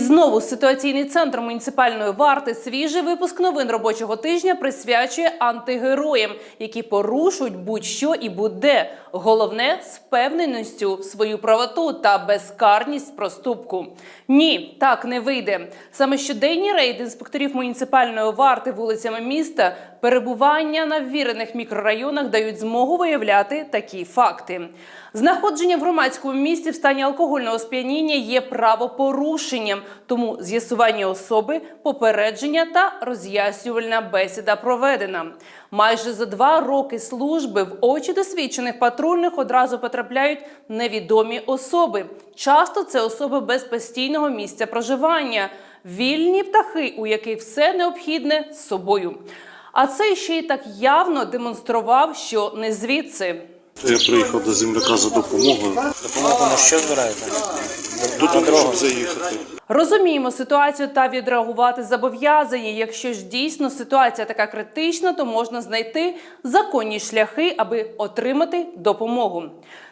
Знову ситуаційний центр муніципальної варти свіжий випуск новин робочого тижня присвячує антигероям, які порушують будь-що і будь-де. Головне з впевненістю свою правоту та безкарність проступку. Ні, так не вийде. Саме щоденні рейди інспекторів муніципальної варти вулицями міста, перебування на ввірених мікрорайонах дають змогу виявляти такі факти. Знаходження в громадському місці в стані алкогольного сп'яніння є правопорушенням, тому з'ясування особи, попередження та роз'яснювальна бесіда проведена. Майже за два роки служби в очі досвідчених патрульних одразу потрапляють невідомі особи. Часто це особи без постійного місця проживання, вільні птахи, у яких все необхідне з собою. А це ще й так явно демонстрував, що не звідси. Я приїхав до земляка за допомогою. Допомогу на що збираєте? Додому, щоб заїхати. Розуміємо ситуацію та відреагувати зобов'язані. Якщо ж дійсно ситуація така критична, то можна знайти законні шляхи, аби отримати допомогу.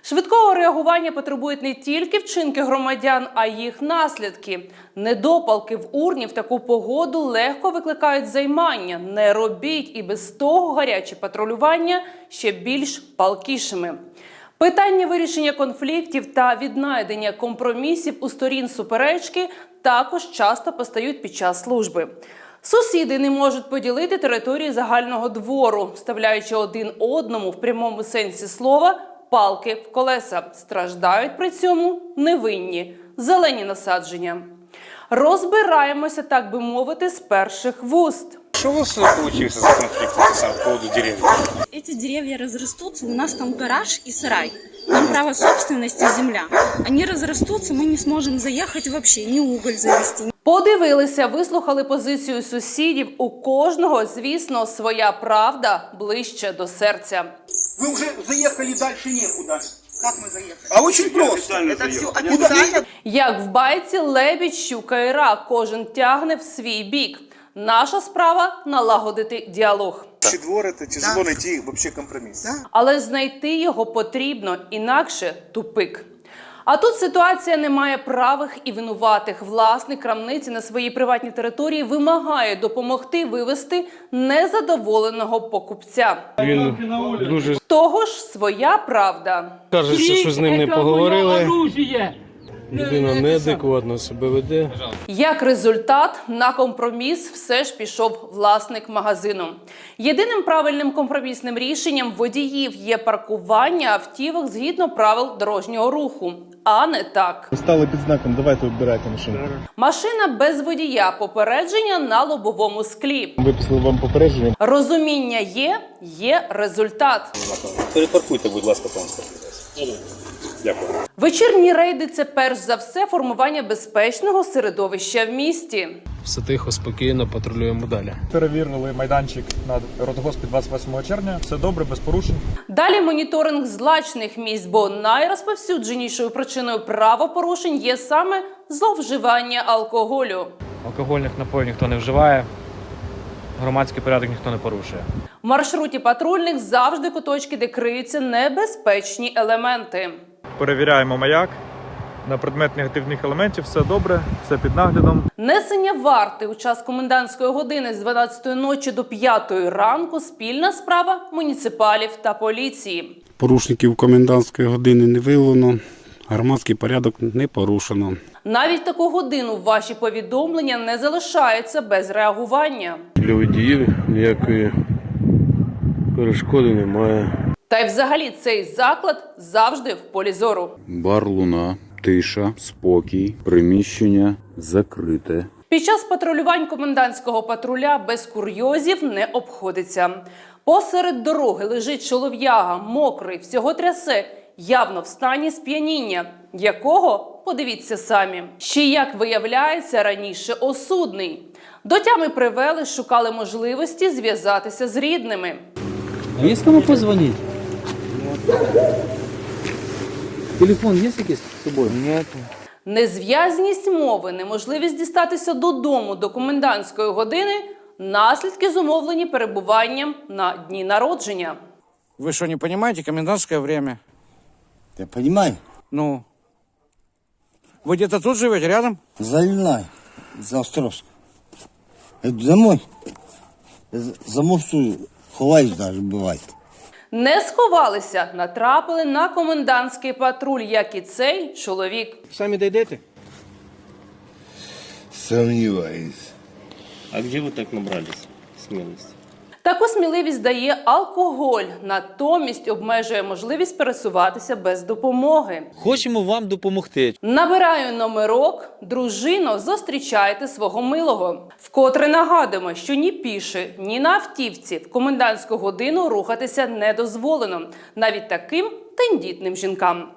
Швидкого реагування потребують не тільки вчинки громадян, а й їх наслідки. Недопалки в урні в таку погоду легко викликають займання. Не робіть і без того гарячі патрулювання ще більш палкішими. Питання вирішення конфліктів та віднайдення компромісів у сторін суперечки також часто постають під час служби. Сусіди не можуть поділити території загального двору, вставляючи один одному в прямому сенсі слова палки в колеса. Страждають при цьому невинні зелені насадження. Розбираємося, так би мовити, з перших вуст. Что у вас получился за конфликт по поводу деревьев? Эти деревья разрастутся, у нас там гараж и сарай Там право собственности земля. Они разрастутся, мы не сможем заехать вообще, ни уголь завести, Подивилися, вислухали позицію сусідів. У кожного, звісно, своя правда ближче до серця. Вы уже заехали дальше некуда. Как мы заехали? А очень просто. Это все официально. Як в байці лебідь, щука і рак, кожен тягне в свій бік. Наша справа налагодити діалог. Чи двор это тяжело найти вообще компромисс. Але знайти його потрібно, інакше тупик. А тут ситуація не має правих і винуватих. Власник крамниці на своїй приватній території вимагає допомогти вивести незадоволеного покупця. Він дуже Того ж своя правда. кажеться, що з ним не поговорили. Людина неадекватно себе веде. Як результат, на компроміс все ж пішов власник магазину. Єдиним правильним компромісним рішенням водіїв є паркування автівок згідно правил дорожнього руху, а не так. Стали під знаком, давайте обирайте машину. Машина без водія, попередження на лобовому склі. Виписали вам попередження. Розуміння є, є результат. Перепаркуйте, будь ласка, транспорт. Дякую. Вечірні рейди це перш за все формування безпечного середовища в місті. Все тихо, спокійно, патрулюємо далі. Перевірили майданчик на Родгоспі 28 червня. Все добре, без порушень. Далі моніторинг злачних місць, бо найрозповсюдженішою причиною правопорушень є саме зловживання алкоголю. Алкогольних напоїв ніхто не вживає, громадський порядок ніхто не порушує. В маршруті патрульних завжди куточки, де криються небезпечні елементи. Перевіряємо маяк. На предмет негативних елементів все добре, все під наглядом. Несення варти у час комендантської години з 12 ночі до 5 ранку спільна справа муніципалів та поліції. Порушників комендантської години не виявлено, громадський порядок не порушено. Навіть таку годину ваші повідомлення не залишаються без реагування. Для водіїв ніякої перешкоди немає. Та й взагалі цей заклад завжди в полі зору. Бар луна, тиша, спокій, приміщення закрите. Під час патрулювань комендантського патруля без курйозів не обходиться. Посеред дороги лежить чолов'яга, мокрий, всього трясе, явно в стані сп'яніння, якого подивіться самі. Ще як виявляється раніше осудний. До тями привели, шукали можливості зв'язатися з рідними. Є кому позвонити? Телефон є якийсь з собою? Ні. Незв'язність мови, неможливість дістатися додому до комендантської години наслідки зумовлені перебуванням на дні народження. Вы что, не понимаете, комендантское время? Я понимаю. Ну, вы где-то тут живете, рядом? Заливной. За Островськ. Домой. За ховаюсь навіть буває. Не сховалися, натрапили на комендантський патруль, як і цей чоловік. Самі дійдете? Сомневаюсь. А где вы так набрались смелости? Таку сміливість дає алкоголь, натомість обмежує можливість пересуватися без допомоги. Хочемо вам допомогти. Набираю номерок, дружино, зустрічайте свого милого. Вкотре нагадуємо, що ні піше, ні на автівці в комендантську годину рухатися не дозволено, навіть таким тендітним жінкам.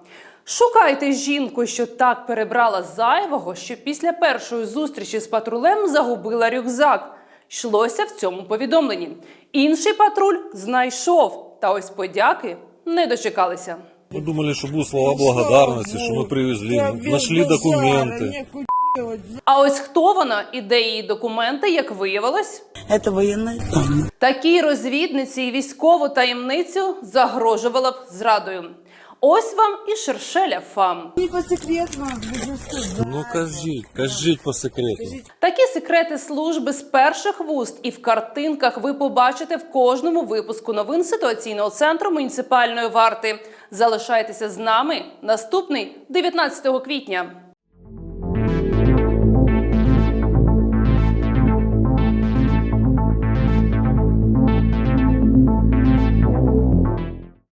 Шукайте жінку, що так перебрала зайвого, що після першої зустрічі з патрулем загубила рюкзак Йшлося в цьому повідомленні. Інший патруль знайшов, та ось подяки не дочекалися. Мы думали, что будут слова благодарности, что мы привезли, нашли документы. А ось хто вона і де її документи, як виявилось? Это военная Такій розвідниці і військову таємницю загрожувала б зрадою. Ось вам і шершеля фам. Ну, кажіть, кажіть по секрету. Секрети служби з перших вуст і в картинках ви побачите в кожному випуску новин ситуаційного центру муніципальної варти. Залишайтеся з нами. Наступний 19 квітня.